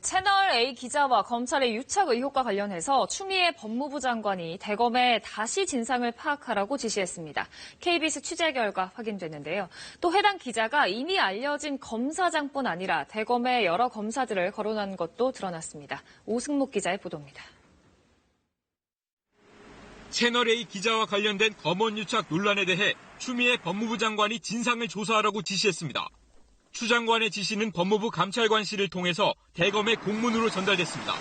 채널A 기자와 검찰의 유착 의혹과 관련해서 추미애 법무부 장관이 대검에 다시 진상을 파악하라고 지시했습니다. KBS 취재 결과 확인됐는데요. 또 해당 기자가 이미 알려진 검사장뿐 아니라 대검의 여러 검사들을 거론한 것도 드러났습니다. 오승목 기자의 보도입니다. 채널A 기자와 관련된 검언 유착 논란에 대해 추미애 법무부 장관이 진상을 조사하라고 지시했습니다. 추 장관의 지시는 법무부 감찰관실을 통해서 대검의 공문으로 전달됐습니다.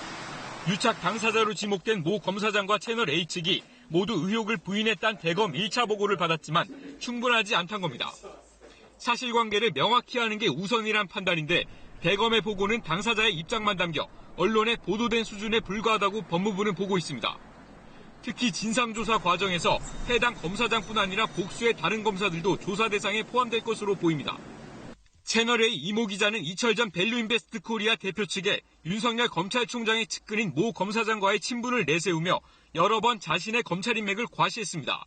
유착 당사자로 지목된 모 검사장과 채널A 측이 모두 의혹을 부인했다는 대검 1차 보고를 받았지만 충분하지 않단 겁니다. 사실관계를 명확히 하는 게 우선이란 판단인데 대검의 보고는 당사자의 입장만 담겨 언론에 보도된 수준에 불과하다고 법무부는 보고 있습니다. 특히 진상조사 과정에서 해당 검사장뿐 아니라 복수의 다른 검사들도 조사 대상에 포함될 것으로 보입니다. 채널A 이모 기자는 이철 전 밸류인베스트 코리아 대표 측에 윤석열 검찰총장의 측근인 모 검사장과의 친분을 내세우며 여러 번 자신의 검찰 인맥을 과시했습니다.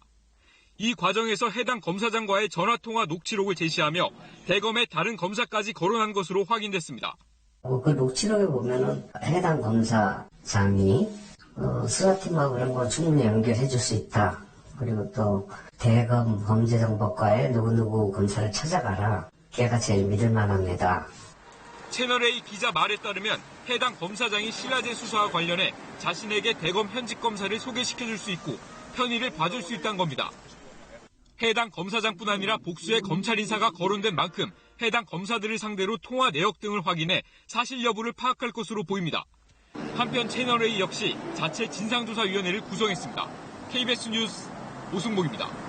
이 과정에서 해당 검사장과의 전화통화 녹취록을 제시하며 대검의 다른 검사까지 거론한 것으로 확인됐습니다. 어, 그 녹취록에 보면은 해당 검사장이 어, 수사팀하고 이런 거 충분히 연결해 줄 수 있다. 그리고 또 대검 범죄정보과에 누구누구 검사를 찾아가라. 걔가 제일 믿을 만합니다. 채널A 기자 말에 따르면 해당 검사장이 신라제 수사와 관련해 자신에게 대검 현직 검사를 소개시켜줄 수 있고 편의를 봐줄 수 있다는 겁니다. 해당 검사장뿐 아니라 복수의 검찰 인사가 거론된 만큼 해당 검사들을 상대로 통화 내역 등을 확인해 사실 여부를 파악할 것으로 보입니다. 한편 채널A 역시 자체 진상조사위원회를 구성했습니다. KBS 뉴스 오승목입니다.